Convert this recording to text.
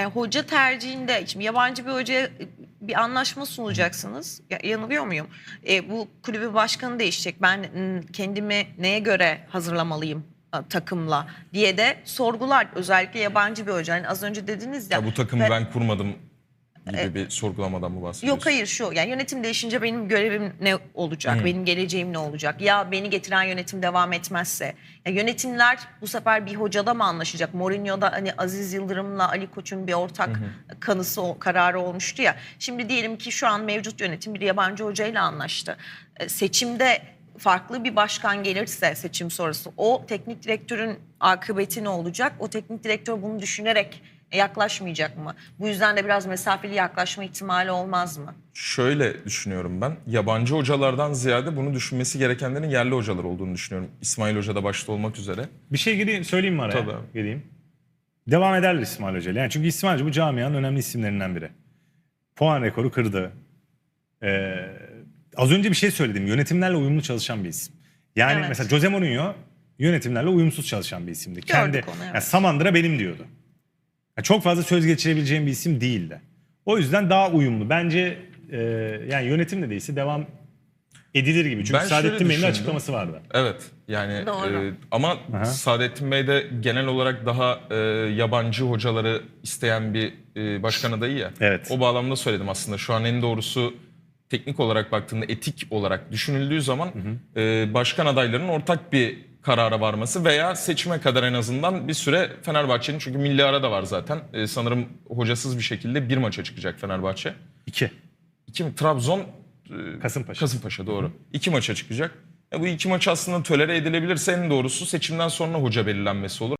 Yani hoca tercihinde şimdi yabancı bir hocaya e, bir anlaşma sunacaksınız. Ya, yanılıyor muyum? E, bu kulübü başkanı değişecek. Ben kendimi neye göre hazırlamalıyım takımla diye de sorgular. Özellikle yabancı bir hoca. Yani az önce dediniz ya. Ya bu takımı ve- ben kurmadım gibi bir sorgulamadan mı bahsediyorsun? Yok hayır şu yani yönetim değişince benim görevim ne olacak? Benim geleceğim ne olacak? Ya beni getiren yönetim devam etmezse? Ya yönetimler bu sefer bir hocada mı anlaşacak? Mourinho'da hani Aziz Yıldırım'la Ali Koç'un bir ortak kanısı o- kararı olmuştu ya. Şimdi diyelim ki şu an mevcut yönetim bir yabancı hocayla anlaştı. E, Seçimde farklı bir başkan gelirse seçim sonrası o teknik direktörün akıbeti ne olacak? O teknik direktör bunu düşünerek yaklaşmayacak mı? Bu yüzden de biraz mesafeli yaklaşma ihtimali olmaz mı? Şöyle düşünüyorum ben. Yabancı hocalardan ziyade bunu düşünmesi gerekenlerin yerli hocalar olduğunu düşünüyorum. İsmail Hoca da başta olmak üzere. Bir şey gireyim, söyleyeyim mi araya? Tabii abi. Gireyim. Devam ederler İsmail Hoca. Yani çünkü İsmail Hoca bu camianın önemli isimlerinden biri. Puan rekoru kırdı. Ee, az önce bir şey söyledim. Yönetimlerle uyumlu çalışan bir isim. Yani Evet. mesela Jose Mourinho yönetimlerle uyumsuz çalışan bir isimdi. Kendi, onu, evet. yani Samandıra benim diyordu. Yani çok fazla söz geçirebileceğim bir isim değildi. O yüzden daha uyumlu. Bence e, yani yönetim de değilse devam edilir gibi. Çünkü Ben şöyle Saadettin Bey'in düşündüm. açıklaması vardı. Evet yani Doğru. e, ama Aha. Saadettin Bey de genel olarak daha e, yabancı hocaları isteyen bir e, başkan adayı ya. Evet. O bağlamda söyledim aslında. Şu an en doğrusu teknik olarak baktığında etik olarak düşünüldüğü zaman e, başkan adaylarının ortak bir karara varması veya seçime kadar en azından bir süre Fenerbahçe'nin çünkü milli ara da var zaten. E, sanırım hocasız bir şekilde bir maça çıkacak Fenerbahçe. İki. İki mi? Trabzon, e, Kasımpaşa. Kasımpaşa doğru. İki maça çıkacak. E, bu iki maç aslında tölere edilebilirse en doğrusu seçimden sonra hoca belirlenmesi olur.